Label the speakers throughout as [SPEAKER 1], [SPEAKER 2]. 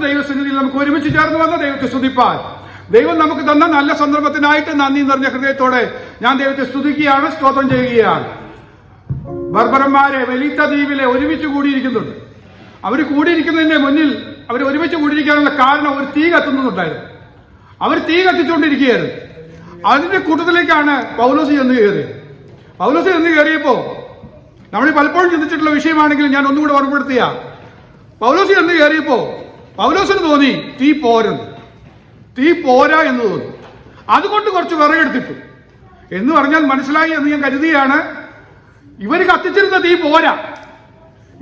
[SPEAKER 1] ദൈവസന്നിധിയിൽ നമുക്ക് ഒരുമിച്ച് ചേർന്ന് വന്ന ദൈവത്തെ സ്തുതിപ്പാൻ. ദൈവം നമുക്ക് തന്ന നല്ല സന്ദർഭത്തിനായിട്ട് നന്ദി നിറഞ്ഞ ഹൃദയത്തോടെ ഞാൻ ദൈവത്തെ സ്തുതിക്കുകയാണ് സ്തോത്രം ചെയ്യുകയാണ്. ബർബറന്മാരെ വലിത്ത ദ്വീപിലെ ഒരുമിച്ച് കൂടിയിരിക്കുന്നുണ്ട്. അവർ കൂടിയിരിക്കുന്നതിന്റെ മുന്നിൽ അവർ ഒരുമിച്ച് കൂടിയിരിക്കാനുള്ള കാരണം ഒരു തീ കത്തുന്നുണ്ടായിരുന്നു. അവർ തീ കത്തിച്ചുകൊണ്ടിരിക്കുകയായിരുന്നു അതിന്റെ കൂട്ടത്തിലേക്കാണ് പൗലോസ് എന്ന് കയറിയത്. പൗലോസ് എന്ന് കയറിയപ്പോ നമ്മൾ പലപ്പോഴും ചിന്തിച്ചിട്ടുള്ള വിഷയമാണെങ്കിലും ഞാൻ ഒന്നുകൂടെ ഓർമ്മപ്പെടുത്തിയ പൗലോസ് എന്ന് കയറിയപ്പോ പൗലോസിന് തോന്നി തീ പോരെന്ന്. തീ പോരാ എന്ന് തോന്നി. അതുകൊണ്ട് കുറച്ച് വിറകെടുത്തിട്ടു എന്ന് പറഞ്ഞാൽ മനസ്സിലായി എന്ന് ഞാൻ കരുതിയാണ്. ഇവർ കത്തിച്ചിരുന്ന തീ പോരാ.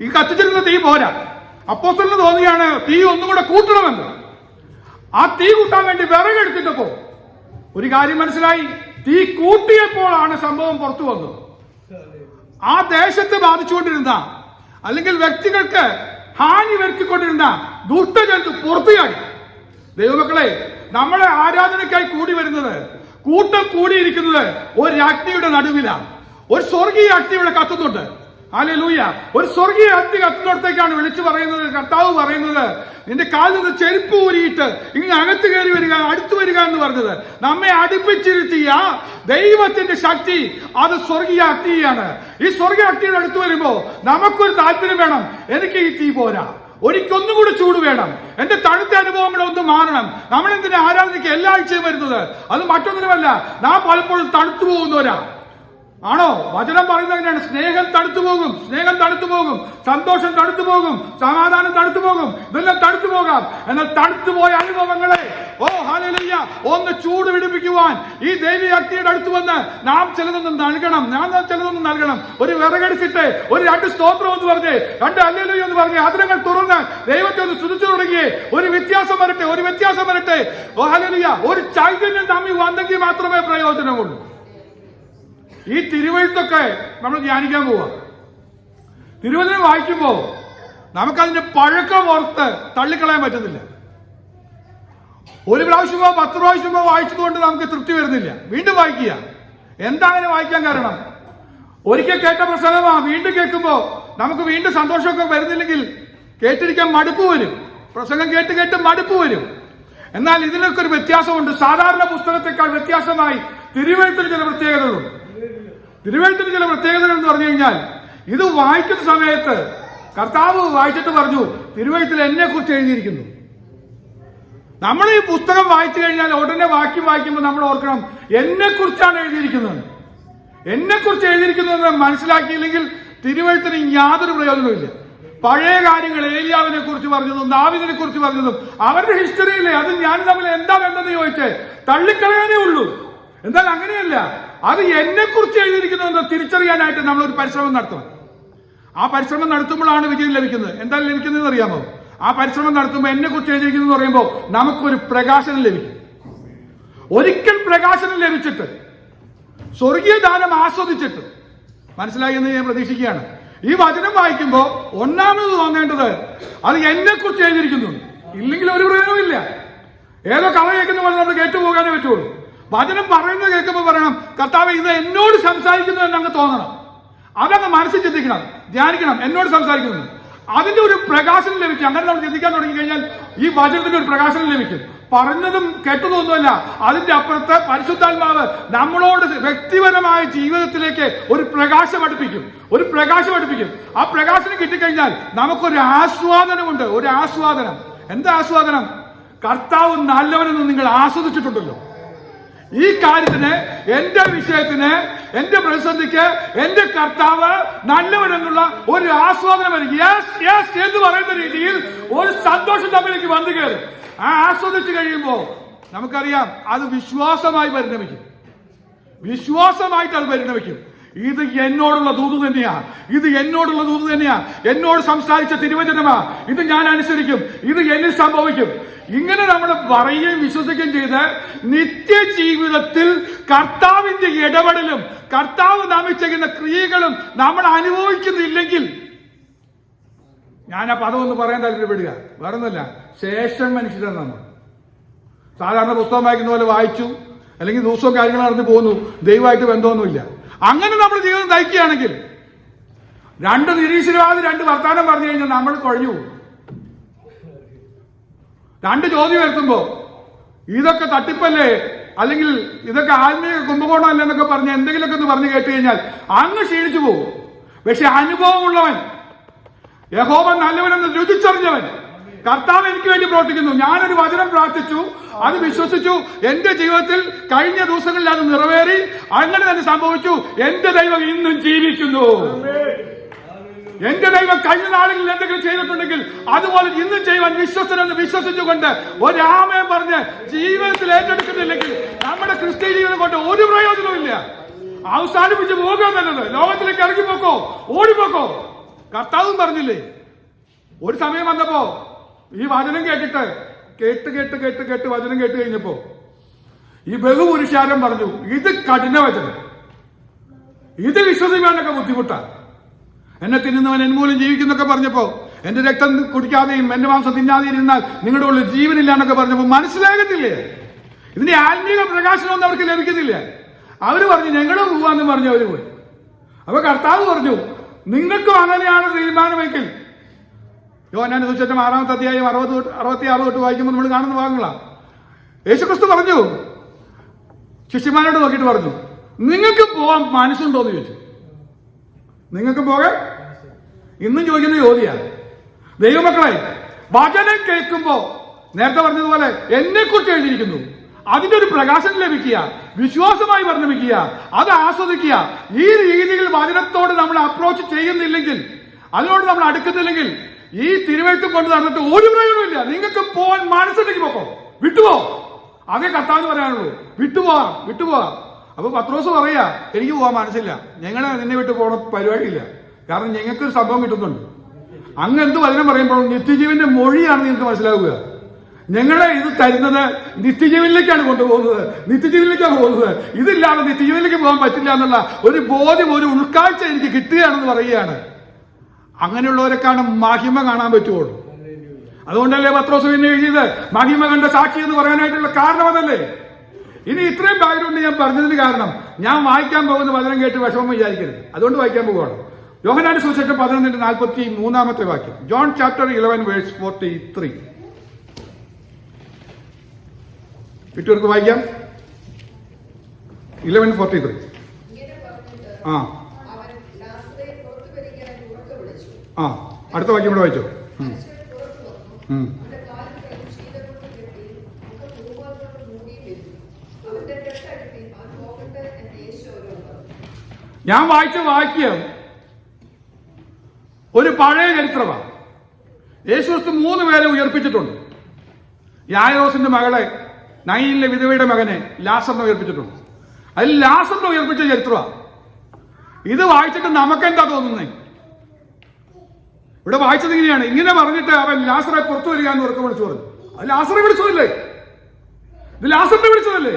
[SPEAKER 1] ഈ കത്തിച്ചിരുന്ന തീ പോരാ. അപ്പോസ്റ്റലിന് തോന്നിയാണ് തീ ഒന്നും കൂടെ കൂട്ടണമെന്ന്. ആ തീ കൂട്ടാൻ വേണ്ടി വിറകെടുത്തിട്ടപ്പോ ഒരു കാര്യം മനസ്സിലായി. തീ കൂട്ടിയപ്പോഴാണ് സംഭവം പുറത്തു വന്നത്. ആ ദേശത്തെ ബാധിച്ചുകൊണ്ടിരുന്ന അല്ലെങ്കിൽ വ്യക്തികൾക്ക് ഹാനി വരുത്തിക്കൊണ്ടിരുന്ന ദുഷ്ടജന്തു പുറത്തുകാടി ദൈവമക്കളെ നമ്മളെ ആരാധനയ്ക്കായി കൂടി വരുന്നത് കൂട്ടം കൂടിയിരിക്കുന്നത് ഒരു അഗ്നിയുടെ നടുവിലാണ്. ഒരു സ്വർഗീയ അഗ്നി ഇവിടെ കത്തുന്നുണ്ട്. ലൂയ ഒരു സ്വർഗീയ അഗ്നി കത്തുന്നിടത്തേക്കാണ് വിളിച്ചു പറയുന്നത് കർത്താവ് പറയുന്നത് നിന്റെ കാലിൽ നിന്ന് ചെരുപ്പ് ഊരിയിട്ട് ഇങ്ങനെ അകത്ത് കയറി വരിക അടുത്തു വരിക എന്ന് പറഞ്ഞത്. നമ്മെ അടുപ്പിച്ചിരുത്തിയ ദൈവത്തിന്റെ ശക്തി അത് സ്വർഗീയ അഗ്നിയാണ് ഈ സ്വർഗീയ അഗ്നിയുടെ അടുത്ത് വരുമ്പോ നമുക്കൊരു താല്പര്യം വേണം. എനിക്ക് ഈ തീ പോരാ. ഒരിക്കൊന്നും കൂടി ചൂട് വേണം. എന്റെ തണുത്ത അനുഭവങ്ങൾ ഒന്ന് മാറണം. നമ്മൾ എന്തിനാ ആരാധനയ്ക്ക് എല്ലാ ആഴ്ചയും വരുന്നത്? അത് മറ്റൊന്നിനുമല്ല. നാം പലപ്പോഴും തണുത്തു പോകുന്നവരാ. ആണോ? വചനം പറയുന്നത് എങ്ങനെയാണ്? സ്നേഹം തടുത്തു പോകും. സ്നേഹം തടുത്തു പോകും. സന്തോഷം തടുത്തു പോകും. സമാധാനം തടുത്തു പോകും. ഇതെല്ലാം തടുത്തു പോകാം. എന്നാൽ തടുത്തു പോയ അനുഭവങ്ങളെ ഓ ഹാലയ്യ ഒന്ന് ചൂട് പിടിപ്പിക്കുവാൻ ഈ ദേവി ശക്തിയുടെ അടുത്ത് വന്ന് നാം ചിലതൊന്നും നൽകണം. ഞാൻ ചിലതൊന്നും നൽകണം. ഒരു വിറകടിച്ചിട്ട് ഒരു രണ്ട് സ്തോത്രം എന്ന് പറഞ്ഞ് രണ്ട് അല്ലല്ലോ എന്ന് പറഞ്ഞ് അതിരങ്ങൾ തുറന്ന് ദൈവത്തെ ഒന്ന് സ്തുതിച്ചു തുടങ്ങി. ഒരു വ്യത്യാസം വരട്ടെ ഒരു വ്യത്യാസം വരട്ടെ. ഓ ഹലലിയ ഒരു ചൈതന്യം തമ്മിൽ വന്നെങ്കിൽ മാത്രമേ പ്രയോജനമുള്ളൂ. ഈ തിരുവഴുത്തൊക്കെ നമ്മൾ ധ്യാനിക്കാൻ പോവാ. തിരുവചനം വായിക്കുമ്പോൾ നമുക്കതിന്റെ പഴക്കം ഓർത്ത് തള്ളിക്കളയാൻ പറ്റുന്നില്ല ഒരു പ്രാവശ്യമോ പത്ത് പ്രാവശ്യമോ വായിച്ചതുകൊണ്ട് നമുക്ക് തൃപ്തി വരുന്നില്ല. വീണ്ടും വായിക്കുക. എന്താ അങ്ങനെ വായിക്കാൻ കാരണം? ഒരിക്കൽ കേട്ട പ്രസംഗമാ വീണ്ടും കേൾക്കുമ്പോ നമുക്ക് വീണ്ടും സന്തോഷമൊക്കെ വരുന്നില്ലെങ്കിൽ കേട്ടിരിക്കാൻ മടുപ്പ് വരും. പ്രസംഗം കേട്ട് കേട്ട് മടുപ്പ് വരും. എന്നാൽ ഇതിനൊക്കെ ഒരു വ്യത്യാസമുണ്ട്. സാധാരണ പുസ്തകത്തെക്കാൾ വ്യത്യാസമായി തിരുവഴുത്തിൽ ചില പ്രത്യേകതകളുണ്ട്. തിരുവഴുത്തിന് ചില പ്രത്യേകതകൾ എന്ന് പറഞ്ഞു കഴിഞ്ഞാൽ ഇത് വായിക്കുന്ന സമയത്ത് കർത്താവ് വായിച്ചിട്ട് പറഞ്ഞു തിരുവഴുത്തിൽ എന്നെ കുറിച്ച് എഴുതിയിരിക്കുന്നു. നമ്മൾ ഈ പുസ്തകം വായിച്ചു കഴിഞ്ഞാൽ ഉടനെ വാക്യം വായിക്കുമ്പോൾ നമ്മൾ ഓർക്കണം എന്നെ കുറിച്ചാണ് എഴുതിയിരിക്കുന്നത് എന്നെ കുറിച്ച് എഴുതിയിരിക്കുന്നത് മനസ്സിലാക്കിയില്ലെങ്കിൽ തിരുവഴുത്തിന് യാതൊരു പ്രയോജനവുമില്ല. പഴയ കാര്യങ്ങൾ ഏലിയാവിനെ കുറിച്ച് പറഞ്ഞതും ദാവിദിനെ കുറിച്ച് പറഞ്ഞതും അവരുടെ ഹിസ്റ്ററിയിലെ അത് ഞാൻ തമ്മിൽ എന്താ വേണ്ടെന്ന് ചോദിച്ചേ തള്ളിക്കളയാനേ ഉള്ളൂ. എന്നാൽ അങ്ങനെയല്ല. അത് എന്നെ കുറിച്ച് എഴുതിയിരിക്കുന്നതെന്ന് തിരിച്ചറിയാനായിട്ട് നമ്മൾ ഒരു പരിശ്രമം നടത്തണം. ആ പരിശ്രമം നടത്തുമ്പോഴാണ് വിജയം ലഭിക്കുന്നത്. എന്താണ് ലഭിക്കുന്നത് അറിയാമോ? ആ പരിശ്രമം നടത്തുമ്പോൾ എന്നെ കുറിച്ച് എഴുതിയിരിക്കുന്നു എന്ന് പറയുമ്പോൾ നമുക്കൊരു പ്രകാശനം ലഭിക്കും. ഒരിക്കൽ പ്രകാശനം ലഭിച്ചിട്ട് സ്വർഗീയ ദാനം ആസ്വദിച്ചിട്ട് മനസ്സിലായി എന്ന് ഞാൻ പ്രതീക്ഷിക്കുകയാണ്. ഈ വചനം വായിക്കുമ്പോൾ ഒന്നാമത് തോന്നേണ്ടത് അത് എന്നെ കുറിച്ച് എഴുതിയിരിക്കുന്നു. ഇല്ലെങ്കിൽ ഒരു പ്രയോജനമില്ല ഏതോ കഥ കേൾക്കുന്ന പോലെ നമ്മൾ കേട്ടുപോകാനേ പറ്റുള്ളൂ. വചനം പറയുന്നത് കേൾക്കുമ്പോൾ പറയണം കർത്താവ് ഇത് എന്നോട് സംസാരിക്കുന്നു എന്ന് അങ്ങ് തോന്നണം. അതങ്ങ് മനസ്സിൽ ചിന്തിക്കണം ധ്യാനിക്കണം എന്നോട് സംസാരിക്കുന്നു. അതിന്റെ ഒരു പ്രകാശനം ലഭിക്കും. അങ്ങനെ നമ്മൾ ചിന്തിക്കാൻ തുടങ്ങി കഴിഞ്ഞാൽ ഈ വചനത്തിന്റെ ഒരു പ്രകാശനം ലഭിക്കും. പറഞ്ഞതും കേട്ടതൊന്നുമല്ല അതിന്റെ അപ്പുറത്ത് പരിശുദ്ധാത്മാവ് നമ്മളോട് വ്യക്തിപരമായ ജീവിതത്തിലേക്ക് ഒരു പ്രകാശം അടുപ്പിക്കും. ഒരു പ്രകാശം അടുപ്പിക്കും. ആ പ്രകാശനം കിട്ടിക്കഴിഞ്ഞാൽ നമുക്കൊരു ആസ്വാദനമുണ്ട്. ഒരു ആസ്വാദനം. എന്താ ആസ്വാദനം? കർത്താവ് നല്ലവനെന്ന് നിങ്ങൾ ആസ്വദിച്ചിട്ടുണ്ടല്ലോ. ഈ കാര്യത്തിന് എന്റെ വിഷയത്തിന് എന്റെ പ്രതിസന്ധിക്ക് എന്റെ കർത്താവ് നല്ലവനെന്നുള്ള ഒരു ആസ്വാദനം വരും. യെസ് യെസ് എന്ന് പറയുന്ന രീതിയിൽ ഒരു സന്തോഷം തമ്മിലേക്ക് വന്നു കയറും. ആ ആസ്വദിച്ചു കഴിയുമ്പോൾ നമുക്കറിയാം അത് വിശ്വാസമായി പരിണമിക്കും. വിശ്വാസമായിട്ട് അത് പരിണമിക്കും. ഇത് എന്നോടുള്ള ദൂത് തന്നെയാ. ഇത് എന്നോടുള്ള ദൂത് തന്നെയാ. എന്നോട് സംസാരിച്ച തിരുവചനമാ. ഇത് ഞാൻ അനുസരിക്കും. ഇത് എന്നിൽ സംഭവിക്കും. ഇങ്ങനെ നമ്മൾ പറയുകയും വിശ്വസിക്കുകയും ചെയ്ത് നിത്യജീവിതത്തിൽ കർത്താവിന്റെ ഇടപെടലും കർത്താവ് നാം ചെയ്യുന്ന ക്രിയകളും നമ്മൾ അനുഭവിക്കുന്നില്ലെങ്കിൽ ഞാൻ ആ പദം ഒന്ന് പറയാൻ താല്പര്യപ്പെടുക. വേറെ ഒന്നല്ല ശേഷം മനുഷ്യരാണ് നമ്മൾ. സാധാരണ പുസ്തകം വായിക്കുന്ന പോലെ വായിച്ചു. അല്ലെങ്കിൽ ദിവസവും കാര്യങ്ങൾ നടന്നു പോകുന്നു. ദൈവമായിട്ട് ബന്ധമൊന്നുമില്ല. അങ്ങനെ നമ്മൾ ജീവിതം നയിക്കുകയാണെങ്കിൽ രണ്ട് നിരീശ്വരവാദി രണ്ട് വർത്താനം പറഞ്ഞു കഴിഞ്ഞാൽ നമ്മൾ കുഴഞ്ഞു പോകും. രണ്ട് ചോദ്യം എത്തുമ്പോ ഇതൊക്കെ തട്ടിപ്പല്ലേ? അല്ലെങ്കിൽ ഇതൊക്കെ ആത്മീയ കുംഭകോണം അല്ല എന്നൊക്കെ പറഞ്ഞ് എന്തെങ്കിലുമൊക്കെ ഒന്ന് പറഞ്ഞു കേട്ട് കഴിഞ്ഞാൽ അങ്ങ് ക്ഷീണിച്ചു പോകും. പക്ഷെ അനുഭവമുള്ളവൻ യഹോവ നല്ലവനെന്ന് രുചിച്ചറിഞ്ഞവൻ കർത്താവ് എനിക്ക് വേണ്ടി പ്രവർത്തിക്കുന്നു. ഞാനൊരു വചനം പ്രാർത്ഥിച്ചു. അത് വിശ്വസിച്ചു. എന്റെ ജീവിതത്തിൽ കഴിഞ്ഞ ദിവസങ്ങളിൽ അത് നിറവേറി. അങ്ങനെ തന്നെ സംഭവിച്ചു. എന്റെ ദൈവം ഇന്നും ജീവിക്കുന്നു. എന്റെ ദൈവം കഴിഞ്ഞ നാളുകളിൽ എന്തെങ്കിലും ചെയ്തിട്ടുണ്ടെങ്കിൽ അതുപോലെ ഇന്നും ചെയ്യുവാൻ വിശ്വസനെന്ന് വിശ്വസിച്ചുകൊണ്ട് ഒരാമയം പറഞ്ഞ് ജീവിതത്തിൽ ഏറ്റെടുക്കുന്നില്ലെങ്കിൽ നമ്മുടെ ക്രിസ്ത്യ ജീവിതം കൊണ്ട് ഒരു പ്രയോജനവുമില്ല അവസാനിപ്പിച്ച് പോകുക തന്നത് ലോകത്തിലേക്ക് ഇറങ്ങിപ്പോക്കോ ഓടിപ്പോക്കോ? കർത്താവും പറഞ്ഞില്ലേ? ഒരു സമയം വന്നപ്പോ ഈ വചനം കേട്ടിട്ട് കേട്ട് കേട്ട് കേട്ട് കേട്ട് വചനം കേട്ട് കഴിഞ്ഞപ്പോ ഈ ബഹുപുരുഷാരം പറഞ്ഞു ഇത് കഠിന വചനം. ഇത് വിശ്വസിക്കാനൊക്കെ ബുദ്ധിമുട്ടാണ് എന്നെ തിന്നുന്നവൻ എന്മൂലം ജീവിക്കുന്നൊക്കെ പറഞ്ഞപ്പോ എന്റെ രക്തം കുടിക്കാതെയും എന്റെ മാംസം തിന്നാതെയും ഇരുന്നാൽ നിങ്ങളുടെ ഉള്ളിൽ ജീവനില്ല എന്നൊക്കെ പറഞ്ഞപ്പോ മനസ്സിലാകത്തില്ലേ? ഇതിന്റെ ആത്മീക പ്രകാശനമൊന്നും അവർക്ക് ലഭിക്കുന്നില്ല അവർ പറഞ്ഞു ഞങ്ങളും പോവാന്ന് പറഞ്ഞു അവർ പോയി. അപ്പൊ കർത്താവ് പറഞ്ഞു നിങ്ങൾക്കും അങ്ങനെയാണ് തീരുമാനമെങ്കിൽ യോനാൻ സുശേഷം ആറാമത്തെ അധ്യായം അറുപത് അറുപത്തി ആറ് തൊട്ട് വായിക്കുമ്പോൾ നമ്മൾ കാണുന്ന ഭാഗങ്ങളാണ് യേശുക്രിസ്തു പറഞ്ഞു ശിഷ്യന്മാരോട് നോക്കിയിട്ട് പറഞ്ഞു നിങ്ങൾക്ക് പോകാൻ മനസ്സുണ്ടോ? എന്ന് ചോദിച്ചു. നിങ്ങൾക്ക് പോകാൻ ഇന്നും ചോദിക്കുന്ന ചോദ്യമാണ് ദൈവമക്കളെ വചനം കേൾക്കുമ്പോ നേരത്തെ പറഞ്ഞതുപോലെ എന്നെ കുറിച്ച് എഴുതിയിരിക്കുന്നു. അതിന്റെ ഒരു പ്രകാശനം ലഭിക്കുക വിശ്വാസമായി വർണിക്കുക അത് ആസ്വദിക്കുക. ഈ രീതിയിൽ വചനത്തോട് നമ്മൾ അപ്രോച്ച് ചെയ്യുന്നില്ലെങ്കിൽ അതിനോട് നമ്മൾ അടുക്കുന്നില്ലെങ്കിൽ ഈ തിരുവഴുത്തും കൊണ്ട് നടന്നിട്ട് ഒരു പ്രയോജനമില്ല നിങ്ങൾക്ക് പോവാൻ മനസ്സുണ്ടെങ്കിൽ പോക്കോ. വിട്ടുപോ. അതേ കർത്താവ് പറയാനുള്ളൂ. വിട്ടുപോവാം വിട്ടുപോവാം അപ്പൊ ദിവസം പറയാ എനിക്ക് പോവാൻ മനസ്സില്ല ഞങ്ങളെ നിന്നെ വിട്ട് പോണ പരിപാടിയില്ല. കാരണം ഞങ്ങൾക്ക് ഒരു സംഭവം കിട്ടുന്നുണ്ട്. അങ്ങ് എന്ത് വചനം പറയുമ്പോൾ നിത്യജീവന്റെ മൊഴിയാണ് നിങ്ങൾക്ക് മനസ്സിലാവുക. ഞങ്ങളെ ഇത് തരുന്നത് നിത്യജീവനിലേക്കാണ് കൊണ്ടുപോകുന്നത്. നിത്യജീവനിലേക്കാണ് പോകുന്നത്. ഇതില്ലാതെ നിത്യജീവനിലേക്ക് പോകാൻ പറ്റില്ല എന്നുള്ള ഒരു ബോധ്യം ഒരു ഉൾക്കാഴ്ച എനിക്ക് കിട്ടുകയാണെന്ന് പറയുകയാണ്. അങ്ങനെയുള്ളവരെക്കാണ് മഹിമ കാണാൻ പറ്റുള്ളൂ അതുകൊണ്ടല്ലേ പത്രോസ് പിന്നെ എഴുതിയത്? മഹിമ കണ്ട സാക്ഷി എന്ന് പറയാനായിട്ടുള്ള കാരണം അതല്ലേ? ഇനി ഇത്രയും ബാക്ക്ഗ്രൗണ്ട് ഞാൻ പറഞ്ഞതിന് കാരണം ഞാൻ വായിക്കാൻ പോകുന്ന വചനം കേട്ട് വിഷമം വിചാരിക്കരുത്. അതുകൊണ്ട് വായിക്കാൻ പോകുകയാണ് യോഹനാന്റെ സുശേഷം പതിനൊന്നിന്റെ നാൽപ്പത്തി മൂന്നാമത്തെ വാക്യം. John chapter eleven verse forty three വായിക്കാം. ഇലവൻ ഫോർട്ടി ത്രീ ആ. പോകട്ടെ അടുത്ത വാക്യം ഇവിടെ വായിച്ചോ. ഞാൻ വായിച്ച വാക്യം ഒരു പഴയ ചരിത്രമാണ്. യേശുക്രിസ്തു മൂന്ന് പേരെ ഉയർപ്പിച്ചിട്ടുണ്ട്. യായോസിന്റെ മകളെ നൈനിലെ വിധവയുടെ മകനെ ലാസറിനെ ഉയർപ്പിച്ചിട്ടുണ്ട്. അതിൽ ലാസറിനെ ഉയർപ്പിച്ച ചരിത്രമാണ്. ഇത് വായിച്ചിട്ട് നമുക്കെന്താ തോന്നുന്നേ? ഇവിടെ വായിച്ചത് ഇങ്ങനെയാണ്. ഇങ്ങനെ പറഞ്ഞിട്ട് അവൻ ലാസറെ പുറത്തു വരിക എന്ന് ഉറക്കം വിളിച്ചു പറഞ്ഞു. അത് ലാസറെ വിളിച്ചതല്ലേ? ഇത് ലാസറിനെ വിളിച്ചതല്ലേ?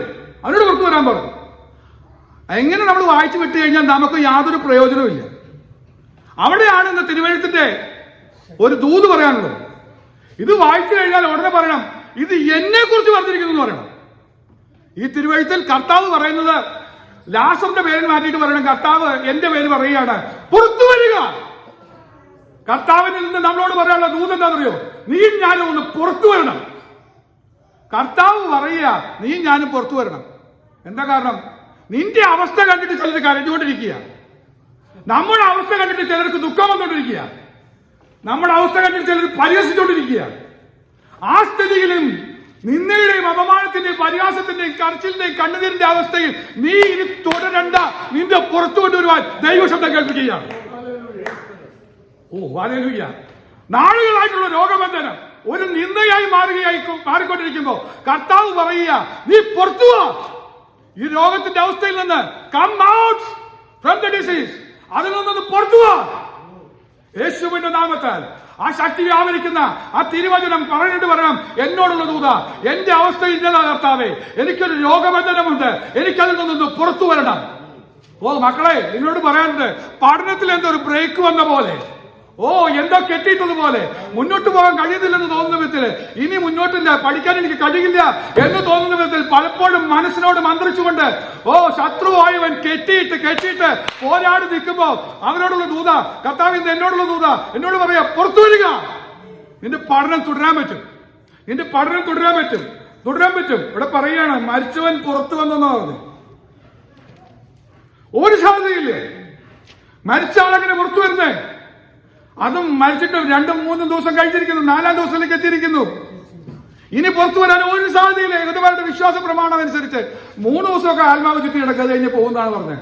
[SPEAKER 1] അവനോട് പുറത്തു വരാൻ പറഞ്ഞു. എങ്ങനെ നമ്മൾ വായിച്ചു വിട്ട് കഴിഞ്ഞാൽ നമുക്ക് യാതൊരു പ്രയോജനവുമില്ല അവിടെയാണ് ഇന്ന് തിരുവഴുത്തിന്റെ ഒരു ദൂത് പറയാനുള്ളത്. ഇത് വായിച്ചു കഴിഞ്ഞാൽ ഉടനെ പറയണം ഇത് എന്നെ കുറിച്ച് പറഞ്ഞിരിക്കുന്നു എന്ന് പറയണം. ഈ തിരുവഴുത്തിൽ കർത്താവ് പറയുന്നത് ലാസറിന്റെ പേര് മാറ്റിയിട്ട് പറയണം. കർത്താവ് എന്റെ പേര് പറയുകയാണ്. പുറത്തു വരിക. കർത്താവിന് നിന്ന് നമ്മളോട് പറയാനുള്ള ദൂത് എന്താണെന്നറിയോ? നീ ഞാനും ഒന്ന് പുറത്തു വരണം. കർത്താവ് പറയുക നീ ഞാനും പുറത്തു വരണം. എന്താ കാരണം? നിന്റെ അവസ്ഥ കണ്ടിട്ട് ചിലർ കരഞ്ഞുകൊണ്ടിരിക്കുക. നമ്മുടെ അവസ്ഥ കണ്ടിട്ട് ചിലർക്ക് ദുഃഖം വന്നുകൊണ്ടിരിക്കുക. നമ്മുടെ അവസ്ഥ കണ്ടിട്ട് ചിലർ പരിഹസിച്ചുകൊണ്ടിരിക്കുക. ആ സ്ഥിതിയിലും നിന്നയുടെയും അപമാനത്തിന്റെയും പരിഹാസത്തിന്റെയും കരച്ചിലിന്റെയും കണ്ണുനീരിന്റെ അവസ്ഥയിൽ നീ ഇനി തുടരണ്ട. നിന്റെ പുറത്തു കൊണ്ടുവരുവാൻ ദൈവശബ്ദം കേൾക്കുകയാണ്. ഓ വാലൂയ്യ നാളുകളായിട്ടുള്ള രോഗബന്ധനം ഒരു നിന്ദയായി മാറുകയായി മാറിക്കൊണ്ടിരിക്കുമ്പോ കർത്താവ് പറയുക നീ പുറത്തു ഈ രോഗത്തിന്റെ അവസ്ഥയിൽ നിന്ന് come out from the disease അതിൽ നിന്നൊന്ന് പുറത്തു യേശുവിന്റെ നാമത്താൽ ആ ശക്തി വ്യാപരിക്കുന്ന ആ തിരുവചനം പറഞ്ഞിട്ട് പറയണം എന്നോടുള്ള ദൂത എന്റെ അവസ്ഥ ഇന്നതാ കർത്താവേ എനിക്കൊരു രോഗബന്ധനമുണ്ട്. എനിക്കതിൽ നിന്നൊന്ന് പുറത്തു വരണം. ഓ മക്കളെ നിങ്ങളോട് പറയാനുണ്ട് പഠനത്തിൽ എന്തൊരു ബ്രേക്ക് വന്ന പോലെ. ഓ എന്തോ കെട്ടിയിട്ടതുപോലെ മുന്നോട്ട് പോകാൻ കഴിയുന്നില്ലെന്ന് തോന്നുന്ന വിധത്തിൽ ഇനി മുന്നോട്ടില്ല പഠിക്കാൻ എനിക്ക് കഴിയില്ല എന്ന് തോന്നുന്ന വിധത്തിൽ പലപ്പോഴും മനസ്സിനോട് മന്ത്രിച്ചുകൊണ്ട് ഓ ശത്രുവായവൻ കെട്ടിയിട്ട് കെട്ടിയിട്ട് പോരാടി നിൽക്കുമ്പോ അവനോടുള്ള ദൂത കർത്താവിന്ന് എന്നോടുള്ള ദൂത എന്നോട് പറയാ പുറത്തു വരിക. നിന്റെ പഠനം തുടരാൻ പറ്റും. നിന്റെ പഠനം തുടരാൻ പറ്റും. തുടരാൻ പറ്റും. ഇവിടെ പറയാണ് മരിച്ചവൻ പുറത്തു വന്നെന്നാ പറഞ്ഞു. ഒരു സാധ്യതയില്ലേ? മരിച്ച ആളെങ്ങനെ പുറത്തു വരുന്നേ? അതും മരിച്ചിട്ട് രണ്ടും മൂന്നും ദിവസം കഴിഞ്ഞിരിക്കുന്നു. നാലാം ദിവസത്തിലേക്ക് എത്തിയിരിക്കുന്നു. ഇനി പുറത്തു വരാൻ ഒരു സാധ്യതയില്ല. യഹൂദന്മാരുടെ വിശ്വാസ പ്രമാണം അനുസരിച്ച് മൂന്ന് ദിവസമൊക്കെ ആത്മാവ് ചുറ്റി കിടക്കുക അത് കഴിഞ്ഞ് പോകുന്നതാണ് പറഞ്ഞത്.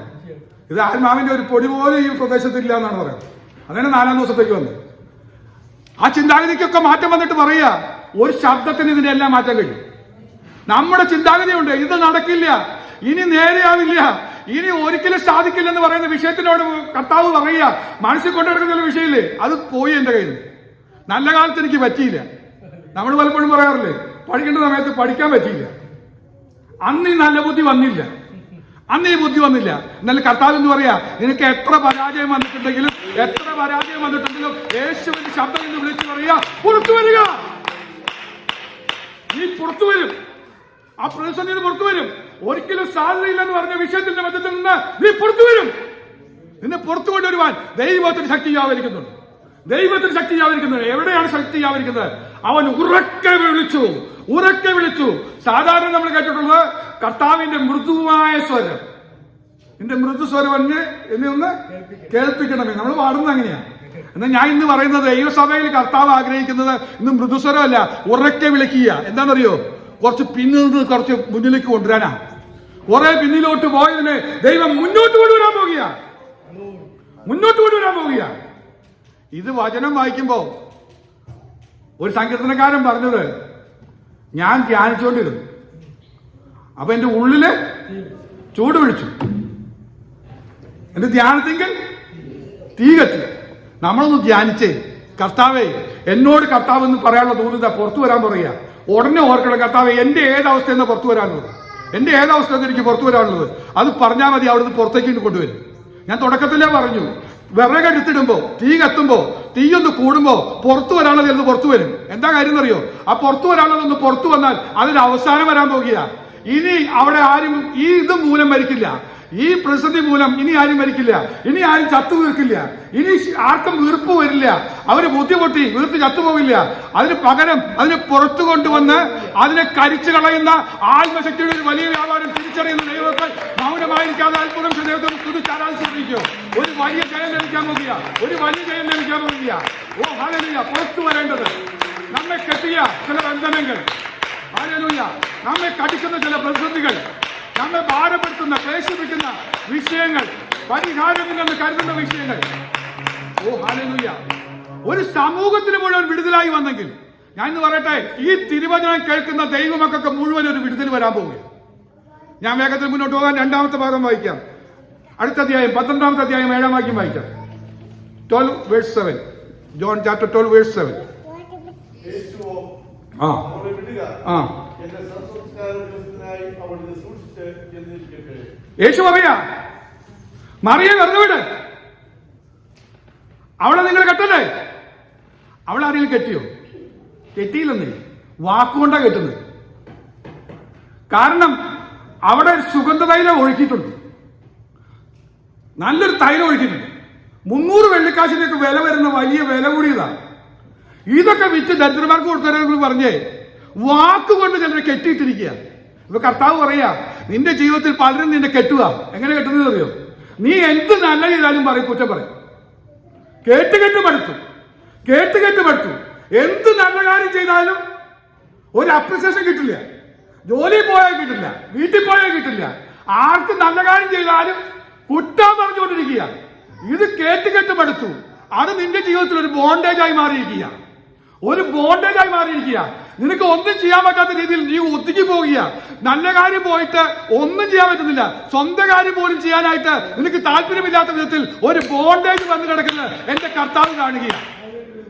[SPEAKER 1] ഇത് ആത്മാവിന്റെ ഒരു പൊടി പോലും ഈ പ്രദേശത്തില്ല എന്നാണ് പറയുന്നത്. അങ്ങനെ നാലാം ദിവസത്തേക്ക് വന്നു. ആ ചിന്താഗതിക്കൊക്കെ മാറ്റം വന്നിട്ട് പറയുക ഒരു ശബ്ദത്തിന് ഇതിന്റെ എല്ലാം മാറ്റം കഴിയും. നമ്മുടെ ചിന്താഗതി ഉണ്ട് ഇത് നടക്കില്ല. ഇനി നേരെയാവില്ല. ഇനി ഒരിക്കലും സാധിക്കില്ലെന്ന് പറയുന്ന വിഷയത്തിനോട് കർത്താവ് പറയുക. മനസ്സിൽ കൊണ്ടുവരുന്ന ചില വിഷയമില്ലേ? അത് പോയി എന്റെ കയ്യിൽ. നല്ല കാലത്ത് എനിക്ക് പറ്റിയില്ല. നമ്മൾ പലപ്പോഴും പറയാറില്ലേ? പഠിക്കേണ്ട സമയത്ത് പഠിക്കാൻ പറ്റിയില്ല. അന്ന് ഈ നല്ല ബുദ്ധി വന്നില്ല. അന്ന് ഈ ബുദ്ധി വന്നില്ല. എന്നാലും കർത്താവ് എന്ന് പറയാ? നിനക്ക് എത്ര പരാജയം വന്നിട്ടുണ്ടെങ്കിലും എത്ര പരാജയം വന്നിട്ടുണ്ടെങ്കിലും യേശുവിന്റെ ശബ്ദം എന്ന് വിളിച്ചു പറയാ പുറത്തു വരിക. നീ പുറത്തു വരും. ആ പ്രതിസന്ധി പുറത്തു വരും. ഒരിക്കലും സാധ്യതയില്ലെന്ന് പറഞ്ഞ വിഷയത്തിന്റെ മധ്യത്തിൽ നിന്ന് നീ പുറത്തു വരും. നിന്നെ പുറത്തു കൊണ്ടുവരുവാൻ ദൈവത്തിന് ശക്തി വ്യാപരിക്കുന്നുണ്ട് ദൈവത്തിന് ശക്തി വ്യാപരിക്കുന്നത് എവിടെയാണ് ശക്തി വ്യാപരിക്കുന്നത് അവൻ ഉറക്കെ വിളിച്ചു. ഉറക്കെ വിളിച്ചു. സാധാരണ നമ്മൾ കേട്ടിട്ടുള്ളത് കർത്താവിന്റെ മൃദുവായ സ്വരം. നിന്റെ മൃദുസ്വരം എന്നെ എന്നെ ഒന്ന് കേൾപ്പിക്കണമേ. നമ്മൾ പാടുന്നത് അങ്ങനെയാണ് എന്നാൽ ഞാൻ ഇന്ന് പറയുന്നത് ദൈവസഭയിൽ കർത്താവ് ആഗ്രഹിക്കുന്നത് ഇന്ന് മൃദുസ്വരമല്ല ഉറക്കെ വിളിക്കുക. എന്താണെന്നറിയോ? കുറച്ച് പിന്നിൽ നിന്ന് കുറച്ച് മുന്നിലേക്ക് കൊണ്ടുവരാനാ. കുറെ പിന്നിലോട്ട് പോയതിനെ ദൈവം മുന്നോട്ട് കൊണ്ടുവരാൻ പോകുക മുന്നോട്ട് കൊണ്ടുവരാൻ പോകുക ഇത് വചനം വായിക്കുമ്പോ ഒരു സങ്കീർത്തനക്കാരൻ പറഞ്ഞത് ഞാൻ ധ്യാനിച്ചുകൊണ്ടിരുന്നു. അപ്പൊ എന്റെ ഉള്ളിൽ ചൂട് പിടിച്ചു. എന്റെ ധ്യാനത്തെങ്കിൽ തീ കത്തി. നമ്മളൊന്ന് ധ്യാനിച്ചേ. കർത്താവേ എന്നോട് കർത്താവ് എന്ന് പറയാനുള്ള ദൂരത പുറത്തു വരാൻ പറയുക ഉടനെ ഓർക്കണം കർത്താവ് എന്റെ ഏതവസ്ഥ എന്ന് പുറത്തു വരാനുള്ളത്? എന്റെ ഏതവസ്ഥ എന്ന് എനിക്ക് പുറത്തു വരാനുള്ളത്? അത് പറഞ്ഞാൽ മതി അവിടുന്ന് പുറത്തേക്ക് കൊണ്ടുവരും. ഞാൻ തുടക്കത്തിലേ പറഞ്ഞു വിറകെടുത്തിടുമ്പോ തീ കത്തുമ്പോ തീയൊന്ന് കൂടുമ്പോ പുറത്തു വരാനുള്ളത് എന്ന് പുറത്തു വരും. എന്താ കാര്യം എന്നറിയോ? ആ പുറത്തു വരാനുള്ളതൊന്ന് പുറത്തു വന്നാൽ അതിന് അവസാനം വരാൻ പോകുക ഇനി അവിടെ ആരും ഈ ഇത് മൂലം മരിക്കില്ല. ഈ പ്രതിസന്ധി മൂലം ഇനി ആരും മരിക്കില്ല. ഇനി ആരും ചത്തു വീർക്കില്ല ഇനി ആർക്കും വീർപ്പ് വരില്ല. അവർ ബുദ്ധിമുട്ടി വീർത്ത് ചത്തുപോകില്ല അതിന് പകരം അതിനെ പുറത്തു കൊണ്ടുവന്ന് അതിനെ കരിച്ചു കളയുന്ന ആത്മശക്തിയുടെ ഒരു വലിയ വ്യാപാരം തിരിച്ചറിയുന്ന ദൈവത്തെ മൗനമായിരിക്കാതെ അത്ഭുതം ദൈവത്തെ സ്തുതിച്ചാരാൻ ശ്രമിക്കും. ഒരു വലിയ ജയം ലഭിക്കാൻ നോക്കിയ ഒരു വലിയ ജയം ലഭിക്കാൻ നോക്കിയ ഓ ഹാലലിയ പുറത്തു വരേണ്ടത്. നമ്മെ കെട്ടിയ ചില ബന്ധനങ്ങൾ. ഹാലലൂയ നമ്മെ കടിക്കുന്ന ചില പ്രതിസന്ധികൾ. നമ്മെ ഭാരപ്പെടുത്തുന്ന ക്ലേശിപ്പിക്കുന്ന വിഷയങ്ങൾ പരിഹാരമില്ലെന്ന് കരുതുന്ന വിഷയങ്ങൾ. ഓ ഹാലൂയ ഒരു സമൂഹത്തിന് മുഴുവൻ വിടുതലായി വന്നെങ്കിൽ ഞാൻ ഇന്ന് പറയട്ടെ ഈ തിരുവചനം കേൾക്കുന്ന ദൈവമക്കൾക്ക് മുഴുവൻ ഒരു വിടുതൽ വരാൻ പോവുകയാണ്. ഞാൻ വേഗത്തിൽ മുന്നോട്ട് പോകാൻ രണ്ടാമത്തെ ഭാഗം വായിക്കാം. അടുത്ത അധ്യായം പന്ത്രണ്ടാമത്തെ അധ്യായം ഏഴാം വാക്യം വായിക്കാം. Twelve verse seven John chapter twelve verse seven ആ. ആ.
[SPEAKER 2] എന്റെ സൂക്ഷിച്ച്
[SPEAKER 1] യേശു പറയാ മറിയെ വെറുതെ അവളെ നിങ്ങൾ കെട്ടല്ലേ? അവളെ ആരെങ്കിലും കെട്ടിയോ? കെട്ടിയില്ലെന്നേ. വാക്കുകൊണ്ടാ കെട്ടുന്നത്. കാരണം അവിടെ സുഗന്ധ തൈലം ഒഴുക്കിയിട്ടുണ്ട്. നല്ലൊരു തൈലം ഒഴുക്കിയിട്ടുണ്ട്. മുന്നൂറ് വെള്ളിക്കാശിനൊക്കെ വില വരുന്ന വലിയ വില കൂടിയതാണ് ഇതൊക്കെ വിറ്റ് ദരിദ്രന്മാർക്ക് കൊടുത്തവരെ പറഞ്ഞേ. വാക്കുകൊണ്ട് ചിലരെ കെട്ടിയിട്ടിരിക്കുക. ഇപ്പൊ കർത്താവ് പറയാ നിന്റെ ജീവിതത്തിൽ പലരും നിന്നെ കെട്ടുക. എങ്ങനെ കെട്ടുന്നത് അറിയോ? നീ എന്ത് നല്ല ചെയ്താലും പറയും കുറ്റം പറയും. കേട്ട് കേട്ട് പഠിത്തു. കേട്ട് കേട്ട് പഠിത്തു. എന്ത് നല്ല കാര്യം ചെയ്താലും ഒരു അപ്രിസിയേഷൻ കിട്ടില്ല. ജോലി പോയാൽ കിട്ടില്ല. വീട്ടിൽ പോയാൽ കിട്ടില്ല. ആർക്ക് നല്ല കാര്യം ചെയ്താലും കുറ്റം പറഞ്ഞുകൊണ്ടിരിക്കുക. ഇത് കേട്ട് കേട്ട് പഠിത്തു. അത് നിന്റെ ജീവിതത്തിൽ ഒരു ബോണ്ടേജായി മാറിയിരിക്കുക. ഒരു ബോണ്ടേജായി മാറിയിരിക്കുക. നിനക്ക് ഒന്നും ചെയ്യാൻ പറ്റാത്ത രീതിയിൽ നീ ഒത്തുക്കി പോവുക നല്ല കാര്യം പോയിട്ട് ഒന്നും ചെയ്യാൻ പറ്റുന്നില്ല. സ്വന്തം കാര്യം പോലും ചെയ്യാനായിട്ട് നിനക്ക് താല്പര്യമില്ലാത്ത വിധത്തിൽ ഒരു ബോണ്ടേജ് വന്നു കിടക്കുന്നത് എന്റെ കർത്താവ് കാണുക